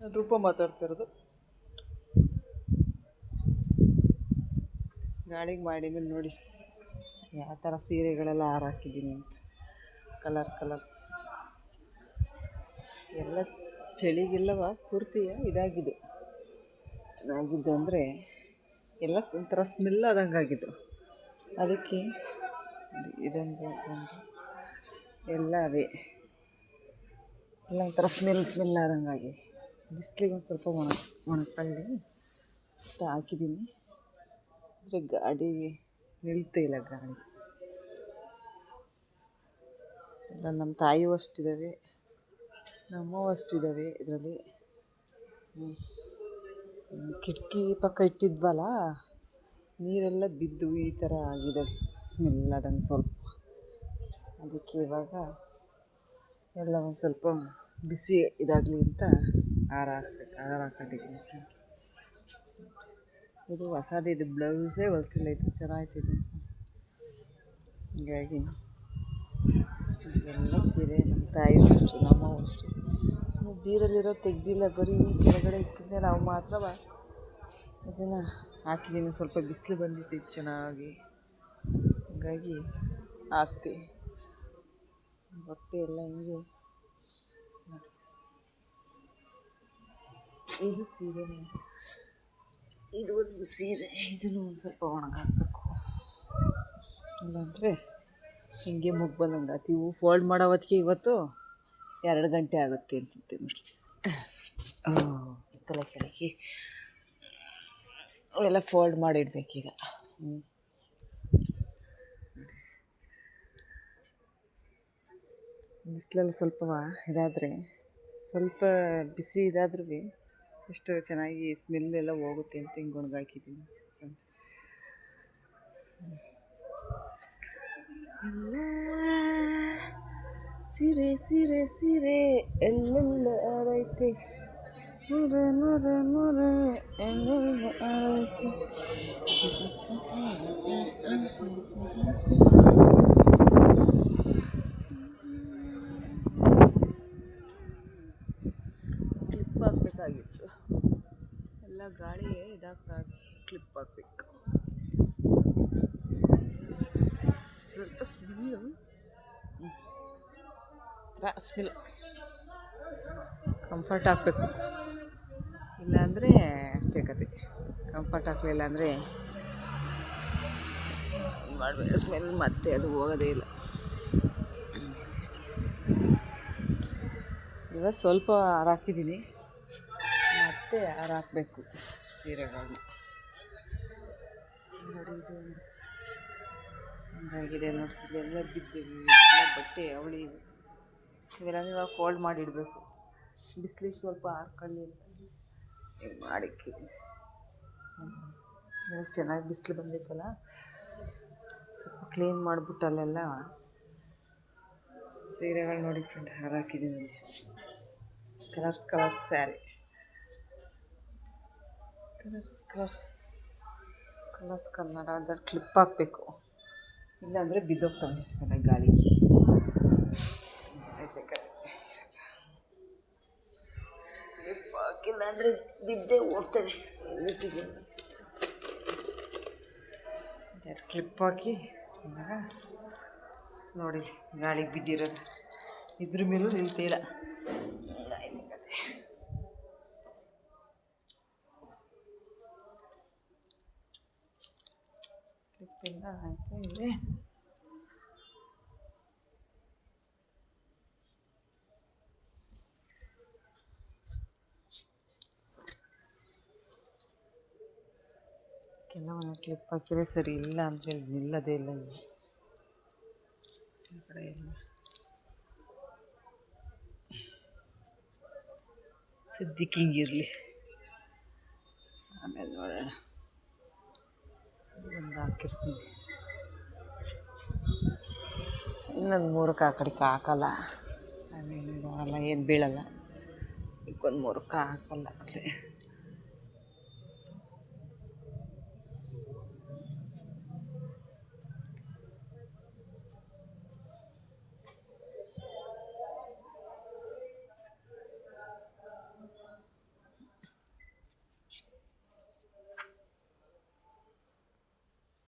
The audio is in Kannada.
ರೂಪ ಮಾತಾಡ್ತಿರೋದು. ಗಾಳಿಗೆ ಮೇಲೆ ನೋಡಿ ಯಾವ ಥರ ಸೀರೆಗಳೆಲ್ಲ ಹಾರಾಕಿದ್ದೀನಿ ಅಂತ. ಕಲರ್ಸ್ ಕಲರ್ಸ್ ಎಲ್ಲ ಚಳಿಗಿಲ್ಲವ? ಚಳಿಗೆಲ್ಲವ ಕುರ್ತಿಯ? ಇದಾಗಿದ್ದು. ಆಗಿದ್ದು ಅಂದರೆ ಎಲ್ಲ ಒಂಥರ ಸ್ಮೆಲ್ ಆದಂಗೆ ಆಗಿದ್ದು. ಅದಕ್ಕೆ ಇದೊಂದು ಇದೊಂದು ಎಲ್ಲ ಅವೇ. ಎಲ್ಲ ಒಂಥರ ಸ್ಮೆಲ್ ಸ್ಮೆಲ್ ಆದಂಗೆ ಆಗಿದೆ. ಬಿಸಿಲಿಗೆ ಒಂದು ಸ್ವಲ್ಪ ಒಣ ಒಣಕೊಳ್ಳಿ ಅಂತ ಹಾಕಿದ್ದೀನಿ ಅಂದರೆ ಗಾಡಿ ನಿಲ್ತಾ ಇಲ್ಲ ಗಾಡಿ. ನಮ್ಮ ತಾಯಿಯೂ ಅಷ್ಟಿದ್ದಾವೆ ನಮ್ಮವು ಅಷ್ಟಿದ್ದಾವೆ ಇದರಲ್ಲಿ. ಕಿಟಕಿ ಪಕ್ಕ ಇಟ್ಟಿದ್ವಲ್ಲ, ನೀರೆಲ್ಲ ಬಿದ್ದು ಈ ಥರ ಆಗಿದೆ ಸ್ಮೆಲ್ ಆದಂಗೆ ಸ್ವಲ್ಪ. ಅದಕ್ಕೆ ಇವಾಗ ಎಲ್ಲ ಒಂದು ಸ್ವಲ್ಪ ಬಿಸಿ ಇದಾಗಲಿ ಅಂತ ಹಾರ ಹಾಕೊಂಡಿದ್ದೀನಿ ಇದು ಹೊಸದು ಇದು ಬ್ಲೌಸೇ ಹೊಲ್ಸಿಲ್ಲ, ಇದು ಚೆನ್ನಾಯ್ತಿದೆ. ಹೀಗಾಗಿ ಎಲ್ಲ ಸೀರೆ ನಮ್ಮ ತಾಯಿ ಅಷ್ಟು, ನಮ್ಮ ಅಷ್ಟು. ಬೀರಲ್ಲಿರೋ ತೆಗ್ದಿಲ್ಲ, ಬರೀ ಕೆಳಗಡೆ ಇಕ್ಕಿದ್ದೆ ನಾವು ಮಾತ್ರ ಇದನ್ನು ಹಾಕಿದ್ದೀನಿ ಸ್ವಲ್ಪ ಬಿಸಿಲು ಬಂದಿತ್ತು ಚೆನ್ನಾಗಿ. ಹೀಗಾಗಿ ಹಾಕ್ತಿ. ಬಟ್ಟೆ ಎಲ್ಲ ಹಿಂಗೆ ಇದು ಸೀರೆ ಇದು ಒಂದು ಸೀರೆ. ಇದನ್ನು ಒಂದು ಸ್ವಲ್ಪ ಒಣಗಾಕಬೇಕು. ಇಲ್ಲಾಂದರೆ ಹಿಂಗೆ ಮುಗ್ ಬಂದಂಗೆ ಆಯ್ತು. ಇವು ಫೋಲ್ಡ್ ಮಾಡೋ ಹೊತ್ತಿಗೆ ಇವತ್ತು ಎರಡು ಗಂಟೆ ಆಗುತ್ತೆ ಅನಿಸುತ್ತೆ ತಲೆ ಕೆಳಗೆ ಅವೆಲ್ಲ ಫೋಲ್ಡ್ ಮಾಡಿಡ್ಬೇಕೀಗ. ಹ್ಞೂ ಬಿಸಿಲಲ್ಲಿ ಸ್ವಲ್ಪ ಇದಾದರೆ ಸ್ವಲ್ಪ ಬಿಸಿ ಇದಾದ್ರೂ ಎಷ್ಟು ಚೆನ್ನಾಗಿ ಸ್ಮೆಲ್ ಎಲ್ಲ ಹೋಗುತ್ತೆ ಅಂತ ಹಿಂಗೆ ಒಣಗಾಕಿದ್ದೀನಿ ಎಲ್ಲ ಸೀರೆ ಸೀರೆ ಸೀರೆ, ಎಲ್ಲೆಲ್ಲ ಆರೈತೆ ನೂರೆ ನೂರೆ ನೂರೆ ಎಲ್ಲೆಲ್ಲ ಆರೈತೆ ಕ್ಲಿಪ್ ಹಾಕ್ಬೇಕಾಗಿತ್ತು ಎಲ್ಲ ಇದಾಗ್ತಾ ಕ್ಲಿಪ್ ಹಾಕಬೇಕು. ಸ್ವಲ್ಪ ಸ್ಮೆಲ್ಲು ಸ್ಮೆಲ್ ಕಂಫರ್ಟ್ ಆಗಬೇಕು ಇಲ್ಲಾಂದರೆ ಅಷ್ಟೇ ಕತೆ ಕಂಫರ್ಟ್ ಆಗಲಿಲ್ಲ ಅಂದರೆ ಮಾಡಬೇಕು. ಸ್ಮೆಲ್ ಮತ್ತೆ ಅದು ಹೋಗೋದೇ ಇಲ್ಲ. ಇವಾಗ ಸ್ವಲ್ಪ ಹಾರ ಹಾಕಿದ್ದೀನಿ. ಮತ್ತೆ ಹಾರ ಹಾಕಬೇಕು. ಸೀರೆಗಳನ್ನ. ಹಂಗಾಗಿದೆ ನೋಡಿ ಎಲ್ಲ ಬಿದ್ದಿದೆ ಬಟ್ಟೆ, ಅವಳಿ ಇವೆಲ್ಲ ಇವಾಗ ಫೋಲ್ಡ್ ಮಾಡಿಡಬೇಕು. ಬಿಸಿಲಿಗೆ ಸ್ವಲ್ಪ ಹಿಂಗೆ ಮಾಡಿಕ್ಕಿದ್ದೀನಿ ಇವಾಗ ಚೆನ್ನಾಗಿ ಬಿಸಿಲು ಬಂದಿತ್ತಲ್ಲ? ಸ್ವಲ್ಪ ಕ್ಲೀನ್ ಮಾಡಿಬಿಟ್ಟು ಅಲ್ಲೆಲ್ಲ ಸೀರೆಗಳು ನೋಡಿ friend ಹಾರಾಕಿದ್ದೀನಿ. Colours colours sari colours colours colours Kannada ಅಂದರೆ ಕ್ಲಿಪ್ ಹಾಕಬೇಕು. ಇಲ್ಲಾಂದರೆ ಬಿದ್ದೋಗ್ತವೆ ಎಲ್ಲ ಗಾಳಿ. ಕ್ಲಿಪ್ ಹಾಕಿಲ್ಲ ಅಂದರೆ ಬಿದ್ದೇ ಎಲ್ಲಿಟ್ಟಿದೆ ಎರಡು ಕ್ಲಿಪ್ ಹಾಕಿ ನೋಡಿ ಗಾಳಿಗೆ ಬಿದ್ದಿರೋದು. ಇದ್ರ ಮೇಲೂ ನಿಲ್ತಿಲ್ಲ ಹಿಂಗಾಯ್ತು ಕತೆ. ಕ್ಲಿಪ್ಪೆಲ್ಲ ಆಯ್ತಾ ಇದೆ ಕೆಲವೊಂದು ಕ್ಲಿಪ್ ಹಾಕಿದ್ರೆ ಸರಿ ಇಲ್ಲ ಅಂದರೆ ನಿಲ್ಲದೇ ಇಲ್ಲ ಇಲ್ಲಿ ಈ ಕಡೆ ಎಲ್ಲ ಸದ್ಯಕ್ಕೆ ಹಿಂಗಿರಲಿ ಆಮೇಲೆ ನೋಡೋಣ ಒಂದು ಹಾಕಿರ್ತೀನಿ ಇನ್ನೊಂದು ಮೂರಕ್ಕೆ ಆ ಕಡೆಗೆ ಹಾಕಲ್ಲ. ಆಮೇಲೆ ಏನು ಬೀಳಲ್ಲ. ಇಕ್ಕೊಂದು ಮೂರಕ್ಕೆ ಹಾಕಲ್ಲ.